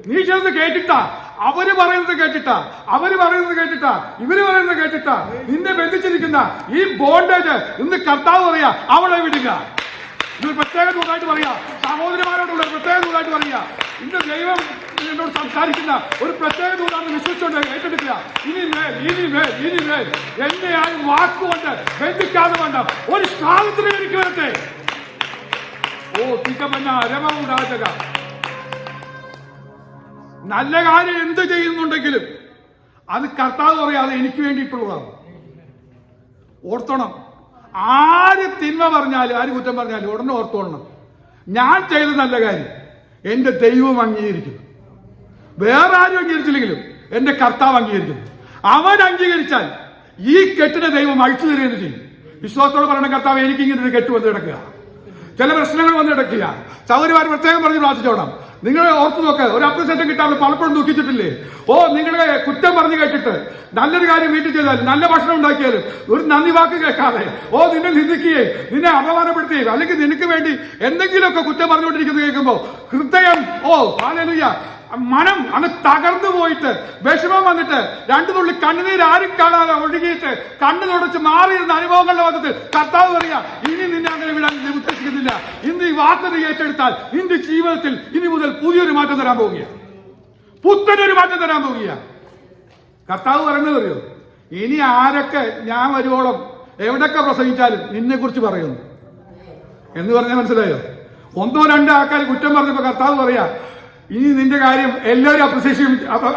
[SPEAKER 1] നീ ചെന്ന് കേട്ടിട്ടാ. അവർ പറയുന്നത് കേട്ടിട്ടാ. അവർ പറയുന്നത് കേട്ടിട്ടാ. ഇവർ പറയുന്നത് കേട്ടിട്ടാ. നിന്നെ ബന്ധിച്ചിരിക്കുന്ന ഈ ബോണ്ടേജ് ഇന്ന് കർത്താവ് പറയാ അവളെ വിടുക. ഇതൊരു പ്രത്യേക ദൂതായിട്ട് പറയാ സഹോദരിമാരോടുള്ള ഒരു പ്രത്യേക ദൂതായിട്ട് പറയാ ഇന്ന് ദൈവം എന്നോട് സംസാരിക്കുന്ന ഒരു പ്രത്യേക ദൂതാണെന്ന് വിശ്വസിച്ചുകൊണ്ട് ഏറ്റെടുക്കുക. ഇനി മേൽ ഇനി മേൽ ഇനി മേൽ. എന്നെ ആരും വാക്കുകൊണ്ട് ബന്ധിക്കാതെ വേണ്ട ഒരു സ്ഥാനത്തിന് എനിക്ക് വരട്ടെ ഓ തികമന്ന അരമുണ്ടാകുക നല്ല കാര്യം എന്ത് ചെയ്യുന്നുണ്ടെങ്കിലും അത് കർത്താവ് പറയാതെ എനിക്ക് വേണ്ടിയിട്ടുള്ളതാണ്. ഓർത്തോണം. ആര് തിന്മ പറഞ്ഞാലും ആര് കുറ്റം പറഞ്ഞാലും ഉടനെ ഓർത്തോളണം. ഞാൻ ചെയ്ത നല്ല കാര്യം. എന്റെ ദൈവം അംഗീകരിക്കുന്നു. വേറെ ആരും അംഗീകരിച്ചില്ലെങ്കിലും എന്റെ കർത്താവ് അംഗീകരിക്കുന്നു. അവൻ അംഗീകരിച്ചാൽ ഈ കെട്ടിനെ ദൈവം അഴിച്ചു തരുകയും ചെയ്യും. വിശ്വാസത്തോട് പറയുന്ന കർത്താവ് എനിക്ക് ഇങ്ങനെ ഒരു കെട്ട് വന്ന് കിടക്കുക ചില പ്രശ്നങ്ങൾ വന്ന് കിടക്കുക സൗകര്യമാർ പ്രത്യേകം പറഞ്ഞ് പ്രാർത്ഥിച്ചോണം. നിങ്ങൾ ഓർത്തു നോക്ക് ഒരു അപ്രിസിയേഷൻ കിട്ടാതെ പലപ്പോഴും ദുഃഖിച്ചിട്ടില്ലേ? ഓ നിങ്ങളെ കുറ്റം പറഞ്ഞു കേട്ടിട്ട് നല്ലൊരു കാര്യം വീട്ടിൽ ചെയ്താലും നല്ല ഭക്ഷണം ഉണ്ടാക്കിയാലും ഒരു നന്ദി വാക്ക് കേൾക്കാതെ ഓ നിന്നെ നിന്ദിക്കുകയും നിന്നെ അപമാനപ്പെടുത്തുകയും അല്ലെങ്കിൽ നിനക്ക് വേണ്ടി എന്തെങ്കിലുമൊക്കെ കുറ്റം പറഞ്ഞുകൊണ്ടിരിക്കുന്നത് കേൾക്കുമ്പോൾ ഹൃദയം ഓ ഹാലലുയ്യ മനം അങ്ങ് തകർന്നു പോയിട്ട് വിഷമം വന്നിട്ട് രണ്ടു തുള്ളി കണ്ണുനീർ ആരും കാണാതെ ഒഴുകിയിട്ട് കണ്ണു തുടച്ച് മാറിയിരുന്ന അനുഭവങ്ങളുടെ മൊത്തത്തിൽ കർത്താവ് പറയാ ഇനി നിന്നെ അങ്ങനെ വിടാൻ ഞാൻ ഉദ്ദേശിക്കുന്നില്ല. ഇന്ന് ഈ വാക്കത് ഏറ്റെടുത്താൽ നിന്റെ ജീവിതത്തിൽ ഇനി മുതൽ പുതിയൊരു മാറ്റം തരാൻ പോവുകയാണ് പുത്തനൊരു മാറ്റം തരാൻ പോവുകയാണ് കർത്താവ് പറയുന്നത് അറിയോ? ഇനി ആരൊക്കെ ഞാൻ വരുവോളം എവിടൊക്കെ പ്രസംഗിച്ചാലും നിന്നെ കുറിച്ച് പറയുന്നു. എന്ന് പറഞ്ഞാൽ മനസ്സിലായോ? ഒന്നോ രണ്ടോ ആൾക്കാർ കുറ്റം പറഞ്ഞപ്പോ കർത്താവ് പറയാ ഇനി നിന്റെ കാര്യം എല്ലാവരും അപ്രിസിയേഷൻ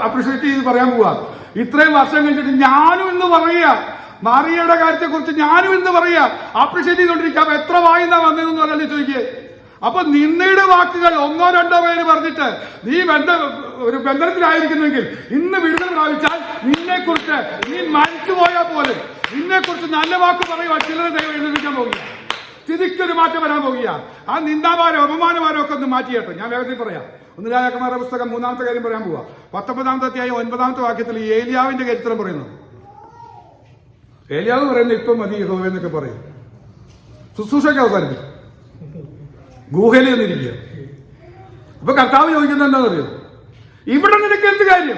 [SPEAKER 1] അപ്രിസിയേറ്റ് ചെയ്ത് പറയാൻ പോവാ. ഇത്രയും വർഷം കഴിഞ്ഞിട്ട് ഞാനും എന്ന് പറയുക. മറിയയുടെ കാര്യത്തെ കുറിച്ച് ഞാനും എന്ത് പറയാം. അപ്രിഷിയേറ്റ് ചെയ്തുകൊണ്ടിരിക്കാം എത്ര വായുന്ന വന്നതെന്ന് പറഞ്ഞാൽ ചോദിക്കേ. അപ്പൊ നിന്നയുടെ വാക്കുകൾ ഒന്നോ രണ്ടോ പേര് പറഞ്ഞിട്ട് നീ ബന്ധ ഒരു ബന്ധനത്തിലായിരിക്കുന്നെങ്കിൽ ഇന്ന് വിടുതൽ പ്രാപിച്ചാൽ നിന്നെ കുറിച്ച് നീ മരിച്ചു പോയാൽ പോലും നിന്നെ കുറിച്ച് നല്ല വാക്ക് പറയുക ചിലരെ ദൈവം എഴുന്നേൽപ്പിക്കാൻ പോകുക. സ്ഥിതിക്കൊരു മാറ്റം വരാൻ പോകുക. ആ നിന്ദാമാരോ അപമാനമാരോ ഒക്കെ ഒന്ന് മാറ്റിയേട്ടോ ഞാൻ വേഗത്തിൽ പറയാം. ഒന്ന് രാജാക്കന്മാരുടെ പുസ്തകം മൂന്നാമത്തെ കാര്യം പറയാൻ പോവാ. പത്തൊമ്പതാമത്തെ അധ്യായം ഒൻപതാമത്തെ വാക്യത്തിൽ ഏലിയാവിന്റെ ചരിത്രം പറയുന്നു. ഏലിയാവ് പറയുന്നത് ഇപ്പം മതി യഹോവ എന്നൊക്കെ പറയും. ശുശ്രൂഷയ്ക്ക് അവസാനിപ്പിക്കും ഗൂഹയിൽ നിന്നിരിക്കുക അപ്പൊ കർത്താവ് ചോദിക്കുന്നത് എന്താണെന്നറിയോ? ഇവിടെ നിനക്ക് എന്ത് കാര്യം?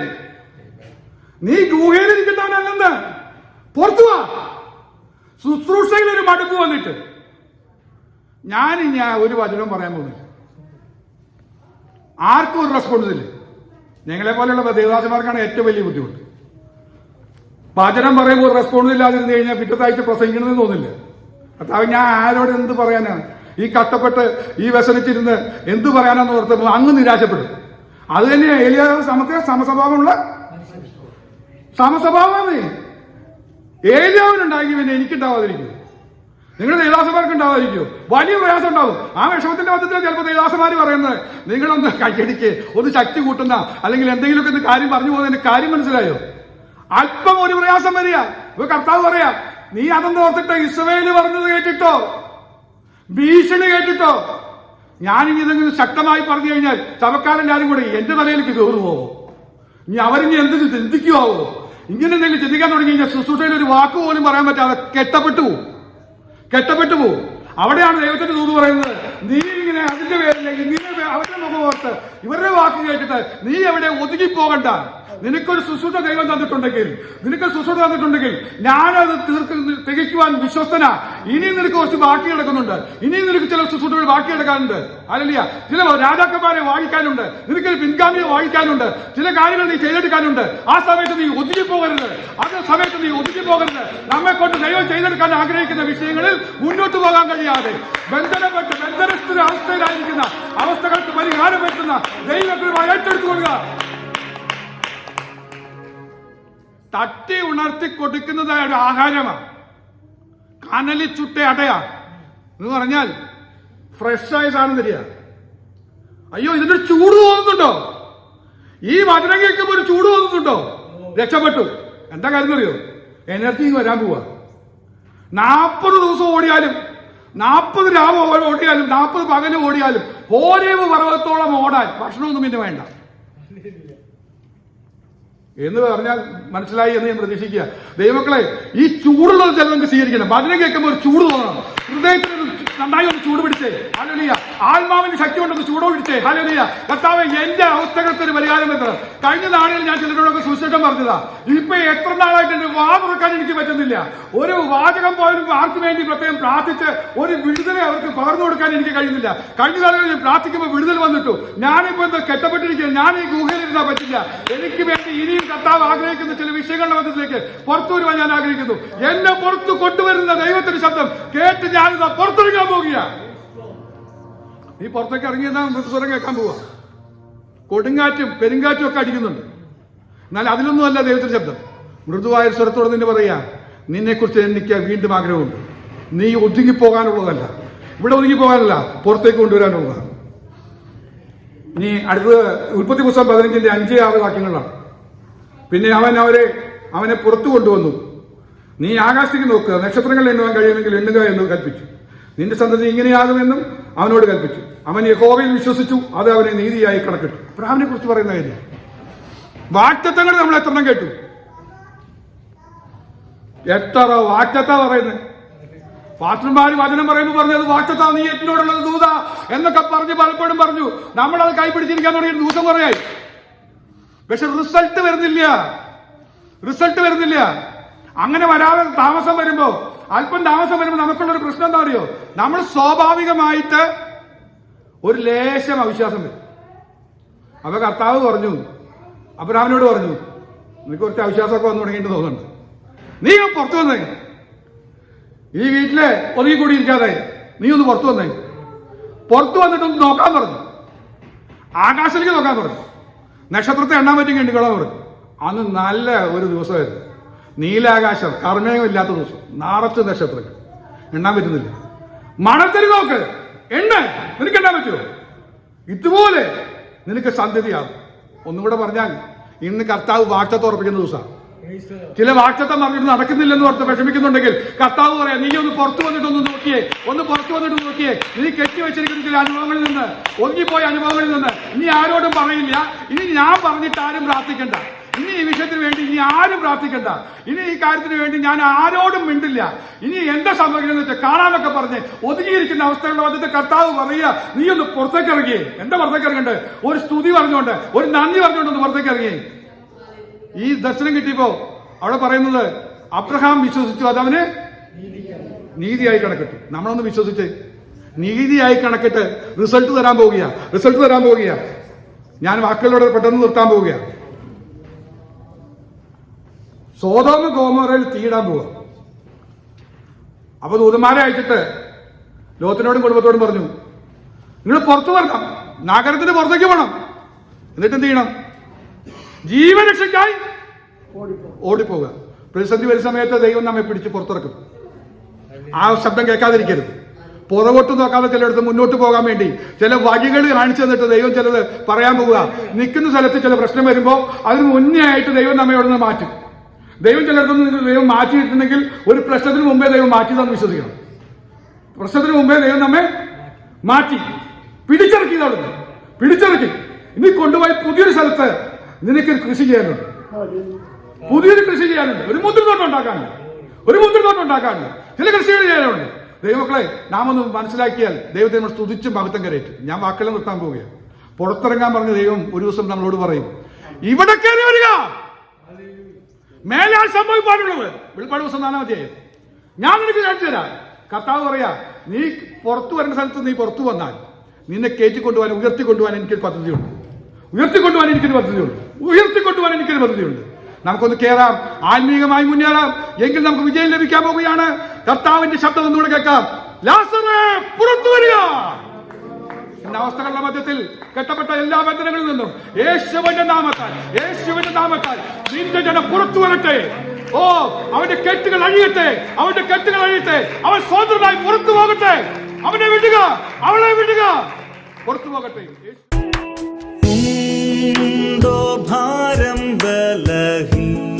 [SPEAKER 1] നീ ഗുഹയിൽ ഇരിക്കുന്നവനല്ലെന്ന്. പുറത്തു വാ. ശുശ്രൂഷയിൽ ഒരു മടുപ്പ് വന്നിട്ട്. ഞാൻ ഞാൻ ഒരു വചനവും പറയാൻ പോകുന്നില്ല. ആർക്കും ഒരു റെസ്പോൺസ് ഇല്ല. ഞങ്ങളെ പോലെയുള്ള ദേവദാസന്മാർക്കാണ് ഏറ്റവും വലിയ ബുദ്ധിമുട്ട്. വചനം പറയുമ്പോൾ റെസ്പോണ്ട് ഇല്ലാതിരുന്ന് കഴിഞ്ഞാൽ പിറ്റത്തായിട്ട് ആഴ്ച പ്രസംഗിക്കണമെന്ന് തോന്നില്ല. കർത്താവ് ഞാൻ ആരോട് എന്ത് പറയാനാണ് ഈ കഷ്ടപ്പെട്ട് ഈ വ്യസനിച്ചിരുന്ന് എന്ത് പറയാനാന്ന് ഓർത്തപ്പോൾ അങ്ങ് നിരാശപ്പെടും. അത് തന്നെയാ ഏലിയ നമുക്ക് സമസ്വഭാവമുള്ള സമസ്വഭാവമാണ്. ഏലിയാവിനുണ്ടാക്കി പിന്നെ എനിക്കുണ്ടാവാതിരിക്കും. നിങ്ങൾ ദേവദാസന്മാർക്ക് ഉണ്ടാവാതിരിക്കും വലിയ പ്രയാസം ഉണ്ടാവും. ആ വിഷമത്തിന്റെ മധ്യത്തിൽ ചിലപ്പോൾ ദേവദാസന്മാർ പറയുന്നത് നിങ്ങളൊന്ന് കൈയടിക്ക് ഒന്ന് ശക്തി കൂട്ടുന്ന അല്ലെങ്കിൽ എന്തെങ്കിലുമൊക്കെ കാര്യം പറഞ്ഞു പോകുന്നതിന്റെ കാര്യം മനസ്സിലായോ? അല്പം ഒരു പ്രയാസം വരിക. ഇപ്പൊ കർത്താവ് പറയാം നീ അതൊന്നും ഓർത്തിട്ടോ? ഇസ്രവേൽ പറഞ്ഞത് കേട്ടിട്ടോ? ഭീഷണി കേട്ടിട്ടോ? ഞാനിനി ഇതെങ്കിലും ശക്തമായി പറഞ്ഞു കഴിഞ്ഞാൽ സഭക്കാരെല്ലാരും കൂടെ എന്റെ തലയിലേക്ക് കയറി പോകും. ഇനി അവരിനി എന്ത് ചിന്തിക്കുവോ ഇങ്ങനെ എന്തെങ്കിലും ചിന്തിക്കാൻ തുടങ്ങി കഴിഞ്ഞാൽ ശുശ്രൂഷയിൽ ഒരു വാക്ക് പോലും പറയാൻ പറ്റാതെ കെട്ടപ്പെട്ടു പോവും കെട്ടപ്പെട്ടു പോവും അവിടെയാണ് ദൈവത്തിന്റെ ദൂത് പറയുന്നത്. നീ ഇങ്ങനെ അതിന്റെ നീ അവരുടെ മുഖമോർത്ത് ഇവരുടെ വാക്ക് കേട്ടിട്ട് നീ എവിടെ ഒതുങ്ങി പോകണ്ട നിനക്കൊരു സുശ്രുത ദൈവം തന്നിട്ടുണ്ടെങ്കിൽ നിനക്ക് സുശ്രുത തന്നിട്ടുണ്ടെങ്കിൽ ഞാനത് തീർക്ക് തികയ്ക്കുവാൻ വിശ്വസ്തനാ. ഇനിയും നിനക്ക് കുറച്ച് ബാക്കി കിടക്കുന്നുണ്ട്. ഇനിയും നിനക്ക് ചില സുശ്രുതകൾ ബാക്കി കിടക്കാനുണ്ട്. അല്ലല്ല ചില രാജാക്കന്മാരെ വാങ്ങിക്കാനുണ്ട്. നിനക്കൊരു പിൻഗാമിയെ വാങ്ങിക്കാനുണ്ട്. ചില കാര്യങ്ങൾ നീ ചെയ്തെടുക്കാനുണ്ട്. ആ സമയത്ത് നീ ഒതുങ്ങി പോകരുത് അതേ സമയത്ത് നീ ഒതുങ്ങി പോകരുത് നമ്മെ കൊണ്ട് ദൈവം ചെയ്തെടുക്കാൻ ആഗ്രഹിക്കുന്ന വിഷയങ്ങളിൽ മുന്നോട്ട് പോകാൻ കഴിയാതെ ബന്ധനപ്പെട്ട് ബന്ധനസ്ഥ അവസ്ഥയിലായിരിക്കുന്ന അവസ്ഥകൾക്ക് പരിഹാരം വരുത്തുന്ന ഏറ്റെടുത്തു ഏറ്റെടുത്തുകൊള്ളുക. തട്ടി ഉണർത്തി കൊടുക്കുന്നതായ ഒരു ആഹാരമാണ് കനലി ചുട്ട അടയാ. എന്ന് പറഞ്ഞാൽ ഫ്രഷ് ആയ സാധനം തരിക. അയ്യോ ഇതിന്റെ ചൂട് തോന്നുന്നുണ്ടോ? ഈ വചനം കേൾക്കുമ്പോൾ ഒരു ചൂട് തോന്നുന്നുണ്ടോ? രക്ഷപ്പെട്ടു. എന്താ കാര്യം അറിയോ? എനർജി വരാൻ പോവാ. നാൽപ്പത് ദിവസം ഓടിയാലും നാൽപ്പത് രാവ് ഓടിയാലും നാൽപ്പത് പകൽ ഓടിയാലും ഓരേവ് പർവതത്തോളം ഓടാൻ ഭക്ഷണമൊന്നും പിന്നെ വേണ്ട. എന്ന് പറഞ്ഞാൽ മനസ്സിലായി എന്ന് ഞാൻ പ്രതീക്ഷിക്കുക. ദൈവക്കളെ ഈ ചൂടുള്ളത് ചില നമുക്ക് സ്വീകരിക്കണം. ഭജന കേൾക്കുമ്പോൾ ഒരു ചൂട് തോന്നണം. ഹൃദയത്തിന് ഒരു നന്നായി ഒന്ന് ചൂട് പിടിച്ചേ. ഹാലലിയ ആത്മാവിന് ശക്തി കൊണ്ടൊന്ന് ചൂടോ പിടിച്ചേ ഹാലലിയ കർത്താവ് എന്റെ അവസ്ഥകൾക്ക് ഒരു പരിഹാരം എത്ര കഴിഞ്ഞ നാളുകളിൽ ഞാൻ ചിലരോടൊക്കെ സുശേഷം പറഞ്ഞതാ. ഇപ്പൊ എത്ര നാളായിട്ട് എന്റെ വാ തുറക്കാൻ എനിക്ക് പറ്റുന്നില്ല. ഒരു വാചകം പോലും ആർക്ക് വേണ്ടി പ്രത്യേകം പ്രാർത്ഥിച്ച് ഒരു വിടുതലെ അവർക്ക് പകർന്നു കൊടുക്കാൻ എനിക്ക് കഴിയുന്നില്ല. കഴിഞ്ഞ നാളുകളിൽ പ്രാർത്ഥിക്കുമ്പോൾ വിടുതൽ വന്നിട്ടു. ഞാനിപ്പോ എന്താ കെട്ടപ്പെട്ടിരിക്കുകയാണ് ഞാൻ ഈ ഗുഹയിലിരുന്നാ പറ്റില്ല. എനിക്ക് വേണ്ടി ഇനിയും കർത്താവ് ആഗ്രഹിക്കുന്ന ചില വിഷയങ്ങളുടെ മധ്യത്തിലേക്ക് പുറത്തു വരുവാൻ ഞാൻ ആഗ്രഹിക്കുന്നു. എന്നെ പുറത്തു കൊണ്ടുവരുന്ന ദൈവത്തിന്റെ ശബ്ദം കേട്ട് ഞാനിതാ പുറത്തിറങ്ങാൻ പോകുക നീ പുറത്തേക്ക് ഇറങ്ങിയെന്നാൽ മൃതസ്വരം കേൾക്കാൻ പോവാ. കൊടുങ്കാറ്റും പെരുങ്കാറ്റും ഒക്കെ അടിക്കുന്നുണ്ട്. എന്നാൽ അതിലൊന്നുമല്ല ദൈവത്തിന്റെ ശബ്ദം. മൃദുവായ സ്വരത്തോട് നിന്നെ പറയാ നിന്നെക്കുറിച്ച് എനിക്ക് വീണ്ടും ആഗ്രഹമുണ്ട്. നീ ഒതുങ്ങിപ്പോകാനുള്ളതല്ല. ഇവിടെ ഒതുങ്ങിപ്പോകാനല്ല പുറത്തേക്ക് കൊണ്ടുവരാനുള്ളതാണ് ഇനി അടുത്തത് ഉൽപ്പത്തി പുസ്തകം പതിനഞ്ചിന്റെ അഞ്ച് ആറ് വാക്യങ്ങളാണ്. പിന്നെ അവൻ അവരെ അവനെ പുറത്തു കൊണ്ടുവന്നു. നീ ആകാശത്തേക്ക് നോക്കുക നക്ഷത്രങ്ങൾ എണ്ണുവാൻ കഴിയുമെങ്കിൽ എണ്ണുക എന്ന് കൽപ്പിച്ചു. നിന്റെ സന്തതി ഇങ്ങനെയാകുമെന്നും അവനോട് കൽപ്പിച്ചു. അവൻ യഹോവയിൽ വിശ്വസിച്ചു അത് അവനെ നീതിയായി കണക്കിട്ടു. അബ്രഹാമിനെ കുറിച്ച് പറയുന്ന കാര്യം. വാക്തത്വങ്ങൾ നമ്മൾ എത്ര എണ്ണം കേട്ടു? എത്ര വാക്തത്ത പറയുന്നത്? പാത്രന്മാര് വചനം പറയുമ്പോൾ പറഞ്ഞത് വാക്തത്ത നീ എന്നോടുള്ളത് ദൂത എന്നൊക്കെ പറഞ്ഞ് പലപ്പോഴും പറഞ്ഞു. നമ്മളത് കൈപിടിച്ചിരിക്കാൻ തുടങ്ങിയ ദിവസം കുറയായി പക്ഷെ റിസൾട്ട് വരുന്നില്ല. റിസൾട്ട് വരുന്നില്ല. അങ്ങനെ വരാതെ താമസം വരുമ്പോ അല്പം താമസം വരുമ്പോൾ നമുക്കുള്ള ഒരു പ്രശ്നം എന്താ അറിയോ? നമ്മൾ സ്വാഭാവികമായിട്ട് ഒരു ലേശം അവിശ്വാസം വരും. അപ്പൊ കർത്താവ് പറഞ്ഞു അബ്രഹാമിനോട് പറഞ്ഞു നിനക്ക് കുറച്ച് അവിശ്വാസമൊക്കെ വന്നു തുടങ്ങിയിട്ട് തോന്നുന്നുണ്ട്. നീ പുറത്തു വന്നേ. ഈ വീട്ടിൽ ഒതുങ്ങിക്കൂടി ഇരിക്കാതെ നീ ഒന്ന് പുറത്തു വന്നേ. പുറത്തു വന്നിട്ട് ഒന്ന് നോക്കാൻ പറഞ്ഞു. ആകാശത്തിലേക്ക് നോക്കാൻ പറഞ്ഞു. നക്ഷത്രത്തെ എണ്ണാൻ പറ്റി കണ്ടിക്കോളാൻ പറഞ്ഞു. അന്ന് നല്ല ഒരു ദിവസമായിരുന്നു. നീലാകാശം കർമ്മേയമില്ലാത്ത ദിവസം. നാറച്ച് നക്ഷത്രങ്ങൾ. എണ്ണാൻ പറ്റുന്നില്ല. മണത്തിന് നോക്ക്. എണ്ണ. നിനക്ക് എണ്ണാൻ പറ്റുമോ? ഇതുപോലെ നിനക്ക് സന്ധ്യതയാകും ഒന്നും കൂടെ പറഞ്ഞാൽ ഇന്ന് കർത്താവ് വാക്തത്വം ഉറപ്പിക്കുന്ന ദിവസമാണ്. ചില വാക്തത്വം പറഞ്ഞിട്ട് നടക്കുന്നില്ലെന്ന് ഓർത്ത് വിഷമിക്കുന്നുണ്ടെങ്കിൽ കർത്താവ് പറയാം നീ ഒന്ന് പുറത്തു വന്നിട്ടൊന്ന് നോക്കിയേ ഒന്ന് പുറത്തു വന്നിട്ട് നോക്കിയേ. നീ കെട്ടി വെച്ചിരിക്കുന്ന ചില അനുഭവങ്ങളിൽ നിന്ന് ഒതുങ്ങിപ്പോയ അനുഭവങ്ങളിൽ നിന്ന് ഇനി ആരോടും പറയില്ല. ഇനി ഞാൻ പറഞ്ഞിട്ട് ആരും പ്രാർത്ഥിക്കണ്ട. ഇനി ഈ വിഷയത്തിന് വേണ്ടി ഇനി ആരും പ്രാർത്ഥിക്കണ്ട. ഇനി ഈ കാര്യത്തിന് വേണ്ടി ഞാൻ ആരോടും മിണ്ടില്ല. ഇനി എന്താ സംഭവിക്കുന്നത് വെച്ചാൽ കാണാനൊക്കെ പറഞ്ഞ് ഒതുങ്ങിയിരിക്കുന്ന അവസ്ഥകളുടെ വന്നിട്ട് കർത്താവ് പറയുക നീ ഒന്ന് പുറത്തേക്ക് ഇറങ്ങി. എന്താ പുറത്തേക്ക് ഇറങ്ങണ്ടേ ഒരു സ്തുതി പറഞ്ഞുകൊണ്ട് ഒരു നന്ദി പറഞ്ഞുകൊണ്ട് ഒന്ന് പുറത്തേക്ക് ഇറങ്ങിയേ ഈ ദർശനം കിട്ടിയപ്പോ അവിടെ പറയുന്നത് അബ്രഹാം വിശ്വസിച്ചു അതവന് നീതിയായി കണക്കിട്ടു. നമ്മളൊന്ന് വിശ്വസിച്ച് നീതിയായി കണക്കിട്ട് റിസൾട്ട് തരാൻ പോവുകയാ. റിസൾട്ട് തരാൻ പോവുകയാ. ഞാൻ വാക്കുകളോട് പെട്ടെന്ന് നിർത്താൻ പോവുകയാ. സോതോമ ഗോമറയിൽ തീയിടാൻ പോവുക അപ്പൊ ദൂതന്മാരെ അയച്ചിട്ട് ലോകത്തിനോടും കുടുംബത്തോടും പറഞ്ഞു നിങ്ങൾ പുറത്തു വരണം നഗരത്തിന് പുറത്തേക്ക് പോകണം എന്നിട്ട് എന്ത് ചെയ്യണം? ജീവരക്ഷയ്ക്കായി ഓടിപ്പോവുക. പ്രതിസന്ധി വരുന്ന സമയത്ത് ദൈവം നമ്മെ പിടിച്ച് പുറത്തിറക്കും. ആ ശബ്ദം കേൾക്കാതിരിക്കരുത്. പുറകോട്ട് നോക്കാതെ ചിലയിടത്ത് മുന്നോട്ട് പോകാൻ വേണ്ടി ചില വഴികൾ കാണിച്ചു തന്നിട്ട് ദൈവം ചിലത് പറയാൻ പോവുക. നിൽക്കുന്ന സ്ഥലത്ത് ചില പ്രശ്നം വരുമ്പോൾ അതിന് മുന്നേ ആയിട്ട് ദൈവം നമ്മയോട് മാറ്റും. ദൈവം ചിലയിടത്തുനിന്ന് ദൈവം മാറ്റിയിട്ടുണ്ടെങ്കിൽ ഒരു പ്രശ്നത്തിന് മുമ്പേ ദൈവം മാറ്റി മാറ്റിയതാണെന്ന് വിശ്വസിക്കണം. പ്രശ്നത്തിന് മുമ്പേ ദൈവം നമ്മെ മാറ്റി. പിടിച്ചിറക്കി അവിടുന്ന്. പിടിച്ചിറക്കി. ഇനി കൊണ്ടുപോയി പുതിയൊരു സ്ഥലത്ത് നിനക്ക് കൃഷി ചെയ്യാനുണ്ട്. പുതിയൊരു കൃഷി ചെയ്യാനുണ്ട്. ഒരു മുന്തിരിത്തോട്ടം ഉണ്ടാക്കാനുണ്ട്. ഒരു മുന്തിരിത്തോട്ടം ഉണ്ടാക്കാനുണ്ട്. ചില കൃഷികൾ ചെയ്യാനുണ്ട്. ദൈവക്കളെ നാം ഒന്ന് മനസ്സിലാക്കിയാൽ ദൈവത്തെ നമ്മൾ സ്തുതിച്ച് മഹത്വം കരയറ്റും. ഞാൻ വാക്കുകൾ നിർത്താൻ പോവുകയാണ്. പുറത്തിറങ്ങാൻ പറഞ്ഞ ദൈവം ഒരു ദിവസം നമ്മളോട് പറയും ഇവിടെ കയറി വരിക! മേലാൽ സംഭവിക്കാനുള്ളത് വെളിപ്പാട് ദിവസം നാലാം അധ്യായം. ഞാൻ നിനക്ക് കാണിച്ചു തരാം. കർത്താവ് പറയാ നീ പുറത്തു വരുന്ന സ്ഥലത്ത് നീ പുറത്തു വന്നാൽ നിന്നെ കയറ്റിക്കൊണ്ടുപോകാൻ ഉയർത്തിക്കൊണ്ടുപോകാൻ എനിക്കൊരു പദ്ധതിയുണ്ട്. ഉയർത്തിക്കൊണ്ടുപോകാൻ എനിക്കൊരു പദ്ധതിയുണ്ട്. ഉയർത്തിക്കൊണ്ടുപോകാൻ എനിക്കൊരു പദ്ധതിയുണ്ട്. നമുക്കൊന്ന് കയറാം ആത്മീയമായി മുന്നേറാം. എങ്കിൽ നമുക്ക് വിജയം ലഭിക്കാൻ പോവുകയാണ് കർത്താവിന്റെ ശബ്ദം ഒന്നുകൂടെ കേൾക്കാം. പുറത്തു വരിക! എന്ന അവസ്ഥകളുടെ മധ്യത്തിൽ കെട്ടപ്പെട്ട എല്ലാ ബന്ധനങ്ങളിൽ നിന്നും യേശുവിന്റെ നാമത്താൽ യേശുവിന്റെ നാമത്താൽ നിന്റെ ജനം പുറത്തു വരട്ടെ. ഓ അവന്റെ കെട്ടുകൾ അഴിയട്ടെ അവന്റെ കെട്ടുകൾ അഴിയട്ടെ. അവൻ സ്വതന്ത്രമായി പുറത്തു പോകട്ടെ. അവനെ വിടുക അവളെ വിടുക. പുറത്തു പോകട്ടെ.
[SPEAKER 3] ഭാരം ബലഹീനം